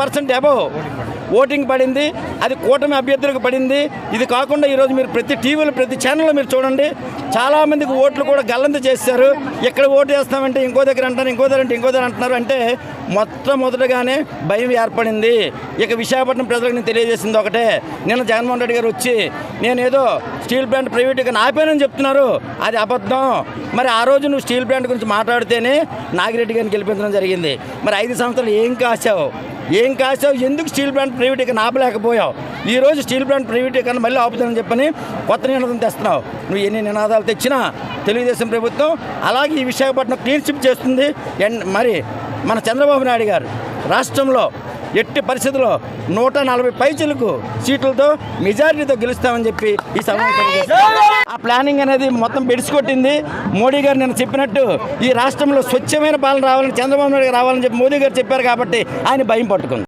Percent above. Voting పడింది అది కూటమి అభ్యర్థులకు పడింది. ఇది కాకుండా ఈరోజు మీరు ప్రతి టీవీలో ప్రతి ఛానల్లో మీరు చూడండి చాలామందికి ఓట్లు కూడా గల్లంత చేశారు. ఎక్కడ ఓటు వేస్తామంటే ఇంకో దగ్గర అంటారు ఇంకో దగ్గర అంటే ఇంకో దగ్గర అంటున్నారు అంటే మొట్టమొదటగానే భయం ఏర్పడింది. ఇక విశాఖపట్నం ప్రజలకు నేను తెలియజేసింది ఒకటే. నిన్న జగన్మోహన్ రెడ్డి గారు వచ్చి నేనేదో స్టీల్ ప్లాంట్ ప్రైవేట్గా ఆపానని చెప్తున్నారు? అది అబద్ధం. మరి ఆ రోజు నువ్వు స్టీల్ ప్లాంట్ గురించి మాట్లాడితేనే నాగిరెడ్డి గారిని గెలిపించడం జరిగింది. మరి ఐదు సంవత్సరాలు ఏం కాసావు ఏం కాసావు ఎందుకు స్టీల్ ప్లాంట్ ప్రైవేటీకరణ ఆపలేకపోయావు ఈ రోజు స్టీల్ ప్లాంట్ ప్రైవేటీకరణ మళ్ళీ ఆపుతానని చెప్పని కొత్త నినాదం తెస్తున్నావు. నువ్వు ఎన్ని నినాదాలు తెచ్చినా తెలుగుదేశం ప్రభుత్వం అలాగే ఈ విశాఖపట్నం క్లీన్షిప్ చేస్తుంది. అండ్ మరి మన చంద్రబాబు నాయుడు గారు రాష్ట్రంలో ఎట్టి పరిస్థితుల్లో నూట నలభై పైచలకు సీట్లతో మెజారిటీతో గెలుస్తామని చెప్పి ఈ సభ ఆ ప్లానింగ్ అనేది మొత్తం బెడిసికొట్టింది. మోడీ గారు నేను చెప్పినట్టు ఈ రాష్ట్రంలో స్వచ్ఛమైన పాలన రావాలని చంద్రబాబు నాయుడు రావాలని చెప్పి మోదీ గారు చెప్పారు కాబట్టి ఆయన భయం పట్టుకుంది.